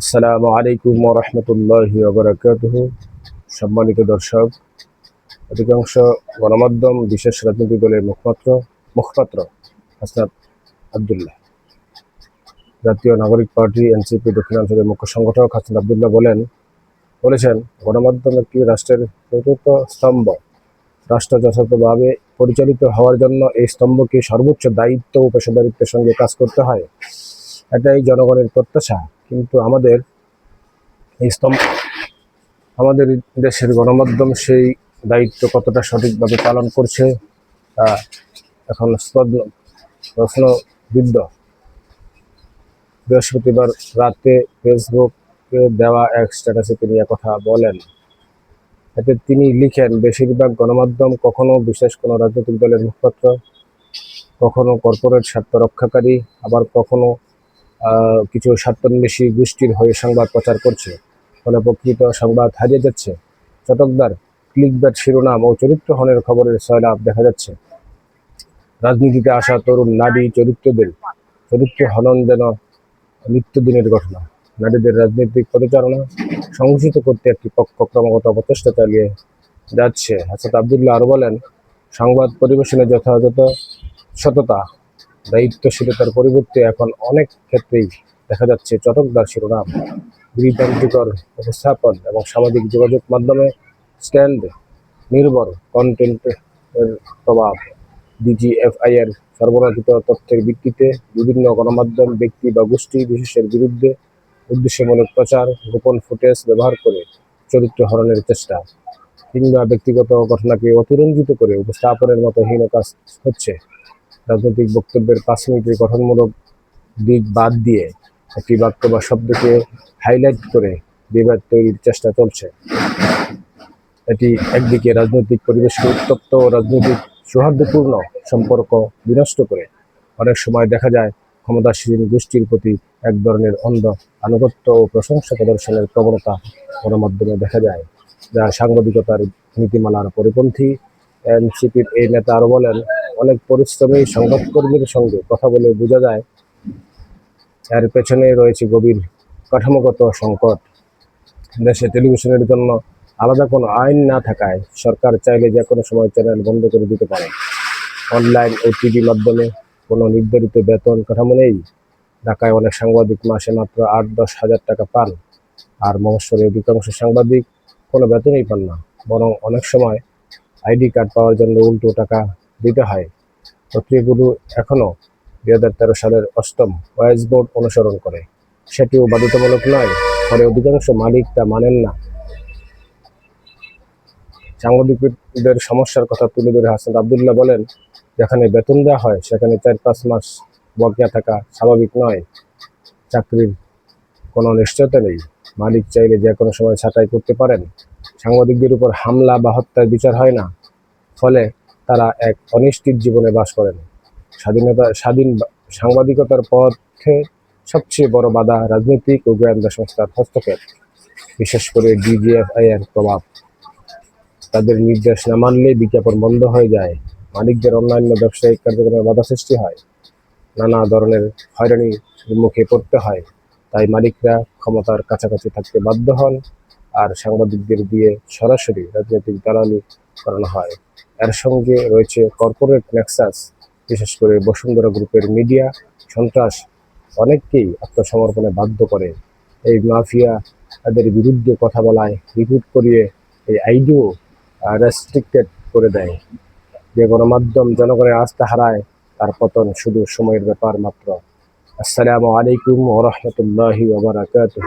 আসসালামু আলাইকুম রহমতুল্লাহ বরকাতুহ। সম্মানিত দর্শক, অধিকাংশ গণমাধ্যম, বিশেষ রাজনৈতিক দলের মুখপাত্র মুখপাত্র হাসনাত আবদুল্লাহ। জাতীয় নাগরিক পার্টি, এনসিপি দক্ষিণাঞ্চলের মুখ্য সংগঠক হাসনাত আবদুল্লাহ বলেন, বলেছেন গণমাধ্যম একটি রাষ্ট্রের চতুর্থ স্তম্ভ। রাষ্ট্র যথাযথভাবে পরিচালিত হওয়ার জন্য এই স্তম্ভকে সর্বোচ্চ দায়িত্ব ও পেশাদারিত্বের সঙ্গে কাজ করতে হয়। এটাই জনগণের প্রত্যাশা। কিন্তু আমাদের এই স্তম্ভ, আমাদের দেশের গণমাধ্যম সেই দায়িত্ব কতটা সঠিকভাবে পালন করছে, তা এখন প্রশ্নবিদ্ধ। বৃহস্পতিবার রাতে ফেসবুকে দেওয়া এক স্ট্যাটাসে তিনি কথা বলেন। এতে তিনি লিখেন, বেশিরভাগ গণমাধ্যম কখনো, বিশেষ কোনো রাজনৈতিক দলের মুখপাত্র, কখনো কর্পোরেট স্বার্থ রক্ষাকারী, আবার কখনো কিছু স্বার্থান্বেষী গোষ্ঠীর হয়ে সংবাদ প্রচার করছে। ফলে প্রকৃত সংবাদ হারিয়ে যাচ্ছে। চটকদার ক্লিকব্যাট শিরোনাম ও চরিত্রহনের খবরের সয়লাভ দেখা যাচ্ছে। রাজনীতিতে আসা তরুণ নারী চরিত্রদের, চরিত্র হনন যেন নিত্যদিনের ঘটনা। নারীদের রাজনৈতিক পদচারণা সংঘোষিত করতে একটি পক্ষ ক্রমাগত অপচেষ্টা চালিয়ে যাচ্ছে। হাসাত আবদুল্লাহ আরও বলেন, সংবাদ পরিবেশনে যথাযথ সততা দায়িত্বশীলতার পরিবর্তে এখন অনেক ক্ষেত্রেই দেখা যাচ্ছে চটকদার শিরোনাম। গৃহতান্ত্রিকর উপস্থাপন এবং সামাজিক যোগাযোগ মাধ্যমে স্ট্যান্ড নির্ভর কন্টেন্টের প্রভাব। ডিজিএফআই এর সরবরাহিত তথ্যের ভিত্তিতে বিভিন্ন গণমাধ্যম, ব্যক্তি বা গোষ্ঠী বিশেষের বিরুদ্ধে উদ্দেশ্যমূলক প্রচার, গোপন ফুটেজ ব্যবহার করে চরিত্র হরণের চেষ্টা কিংবা ব্যক্তিগত ঘটনাকে অতিরঞ্জিত করে উপস্থাপনের মতো হীন কাজ হচ্ছে। রাজনৈতিক বক্তব্যের পাঁচ মিনিটের গঠনমূলক দিক বাদ দিয়ে একটি বাক্য বা শব্দকে হাইলাইট করে বিবাদ তৈরির চেষ্টা চলছে। এটি একদিকে রাজনৈতিক পরিবেশকে উত্তপ্ত ও রাজনৈতিক সৌহার্দ্যপূর্ণ সম্পর্ক বিনষ্ট করে। অনেক সময় দেখা যায় ক্ষমতাসীন গোষ্ঠীর প্রতি এক ধরনের অন্ধ আনুগত্য ও প্রশংসা প্রদর্শনের প্রবণতা গণমাধ্যমে দেখা যায়, যা সাংবাদিকতার নীতিমালার পরিপন্থী। এনসিপির এই নেতা আরও বলেন অনেক পরিশ্রমী সংবাদকর্মীর সঙ্গে কথা বলে বোঝা যায়। এর পেছনে রয়েছে গভীর কাঠামোগত সংকট। দেশে টেলিভিশনের জন্য আলাদা কোনো আইন না থাকায় সরকার চাইলে যে কোনো সময় চ্যানেল বন্ধ করে দিতে পারে। অনলাইন ও টিভি মাধ্যমে কোনো নির্ধারিত বেতন কাঠামো নেই। ঢাকায় অনেক সাংবাদিক মাসে মাত্র আট দশ হাজার টাকা পান। আর মহেশ্বরে অধিকাংশ সাংবাদিক কোনো বেতনই পান না, বরং অনেক সময় আইডি কার্ড পাওয়ার জন্য উল্টো টাকা দিতে হয়। প্রক্রিয়াগুলো এখনও দুই হাজার তেরো সালের অষ্টম ওয়াইজ বোর্ড অনুসরণ করে। সেটিও বাধ্যতামূলক নয়, ফলে অধিকাংশ মালিক তা মানেন না। সাংবাদিকদের সমস্যার কথা তুলে ধরে হাসান আবদুল্লাহ বলেন, যেখানে বেতন দেওয়া হয়, সেখানে চার পাঁচ মাস বকেয়া থাকা স্বাভাবিক নয়। চাকরির কোনো নিশ্চয়তা নেই। মালিক চাইলে যে কোনো সময় ছাঁটাই করতে পারেন। সাংবাদিকদের উপর হামলা বা হত্যার বিচার হয় না। ফলে তারা এক অনিশ্চিত জীবনে বাস করেন। স্বাধীনতা, স্বাধীন সাংবাদিকতার পথে সবচেয়ে বড় বাধা রাজনৈতিক ও গোয়েন্দা সংস্থার হস্তক্ষেপ, বিশেষ করে ডিজিএফআই এর প্রভাব। তাদের নির্দেশ না মানলে বিজ্ঞাপন বন্ধ হয়ে যায়। মালিকদের অন্যান্য ব্যবসায়িক কার্যক্রমে বাধা সৃষ্টি হয়। নানা ধরনের হয়রানির মুখে পড়তে হয়। তাই মালিকরা ক্ষমতার কাছাকাছি থাকতে বাধ্য হন আর সাংবাদিকদের দিয়ে সরাসরি রাজনৈতিক দালালি করানো হয়। এর সঙ্গে রয়েছে কর্পোরেট নেক্সাস বিশেষ করে বসুন্ধরা গ্রুপের মিডিয়া সন্ত্রাস অনেককেই আত্মসমর্পণে বাধ্য করে। এই মাফিয়া তাদের বিরুদ্ধে কথা বলায় রিপিট করিয়ে এই আইডিও রেস্ট্রিক্টেড করে দেয়। যে গণমাধ্যম জনগণের আস্থা হারায়, তার পতন শুধু সময়ের ব্যাপার মাত্র। আসসালামু আলাইকুম ওরহমতুল্লাহি ওবরাকাতুহ